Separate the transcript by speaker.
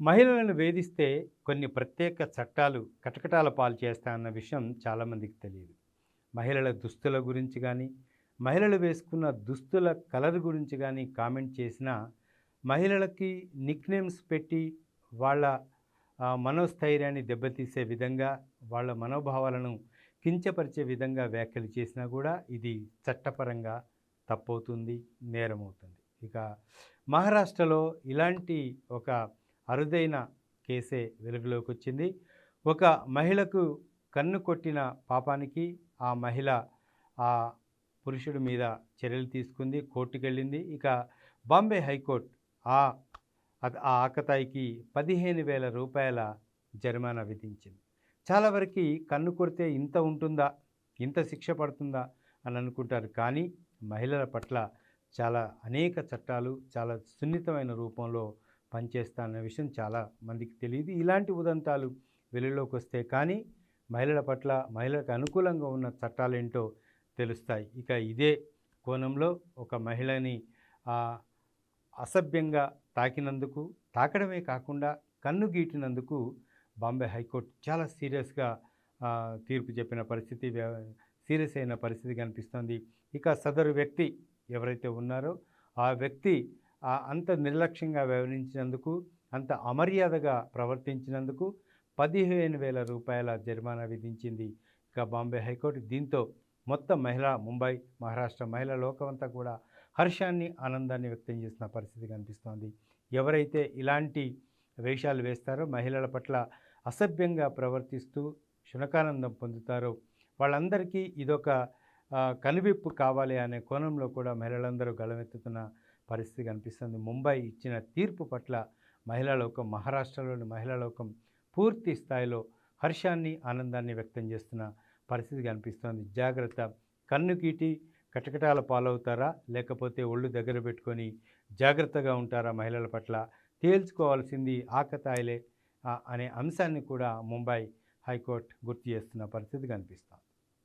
Speaker 1: మహిళలను వేధిస్తే కొన్ని ప్రత్యేక చట్టాలు కటకటాల పాలు చేస్తాయన్న విషయం చాలామందికి తెలియదు. మహిళల దుస్తుల గురించి కానీ మహిళలు వేసుకున్న దుస్తుల కలర్ గురించి కానీ కామెంట్ చేసినా మహిళలకి నిక్నేమ్స్ పెట్టి వాళ్ళ మనోస్థైర్యాన్ని దెబ్బతీసే విధంగా వాళ్ళ మనోభావాలను కించపరిచే విధంగా వ్యాఖ్యలు చేసినా కూడా ఇది చట్టపరంగా తప్పవుతుంది నేరమవుతుంది. ఇక మహారాష్ట్రలో ఇలాంటి ఒక అరుదైన కేసే వెలుగులోకి వచ్చింది ఒక మహిళకు కన్ను కొట్టిన పాపానికి ఆ మహిళ ఆ పురుషుడి మీద చర్యలు తీసుకుంది కోర్టుకెళ్ళింది. ఇక బాంబే హైకోర్టు ఆ ఆ ఆకతాయికి పదిహేను వేల రూపాయల జరిమానా విధించింది. చాలా వరకు కన్ను కొడితే ఇంత ఉంటుందా? ఇంత శిక్ష పడుతుందా? అని అనుకుంటారు. కానీ మహిళల పట్ల చాలా అనేక చట్టాలు చాలా సున్నితమైన రూపంలో పనిచేస్తానన్న విషయం చాలా మందికి తెలియదు. ఇలాంటి ఉదంతాలు వెలుగులోకి వస్తే కానీ మహిళల పట్ల మహిళలకు అనుకూలంగా ఉన్న చట్టాలు ఏంటో తెలుస్తాయి. ఇక ఇదే కోణంలో ఒక మహిళని అసభ్యంగా తాకినందుకు తాకడమే కాకుండా కన్ను గీటినందుకు బాంబే హైకోర్టు చాలా సీరియస్గా తీర్పు చెప్పిన పరిస్థితి సీరియస్ అయిన పరిస్థితి కనిపిస్తుంది. ఇక సదరు వ్యక్తి ఎవరైతే ఉన్నారో ఆ వ్యక్తి అంత నిర్లక్ష్యంగా వ్యవహరించినందుకు అంత అమర్యాదగా ప్రవర్తించినందుకు పదిహేను వేల రూపాయల జరిమానా విధించింది. ఇక బాంబే హైకోర్టు దీంతో మొత్తం మహిళా ముంబై మహారాష్ట్ర మహిళా లోకమంతా కూడా హర్షాన్ని ఆనందాన్ని వ్యక్తం చేసిన పరిస్థితి కనిపిస్తోంది. ఎవరైతే ఇలాంటి వేషాలు వేస్తారో మహిళల పట్ల అసభ్యంగా ప్రవర్తిస్తూ శునకానందం పొందుతారో వాళ్ళందరికీ ఇదొక కనువిప్పు కావాలి అనే కోణంలో కూడా మహిళలందరూ గలమెత్తుతున్న పరిస్థితి కనిపిస్తుంది. ముంబై ఇచ్చిన తీర్పు పట్ల మహిళా లోకం మహారాష్ట్రలోని మహిళా లోకం పూర్తి స్థాయిలో హర్షాన్ని ఆనందాన్ని వ్యక్తం చేస్తున్న పరిస్థితి కనిపిస్తోంది. జాగ్రత్త. కన్ను కీటి కటకటాల పాలవుతారా? లేకపోతే ఒళ్ళు దగ్గర పెట్టుకొని జాగ్రత్తగా ఉంటారా మహిళల పట్ల? తేల్చుకోవాల్సింది ఆకతాయిలే అనే అంశాన్ని కూడా ముంబై హైకోర్టు గుర్తు చేస్తున్న పరిస్థితి కనిపిస్తోంది.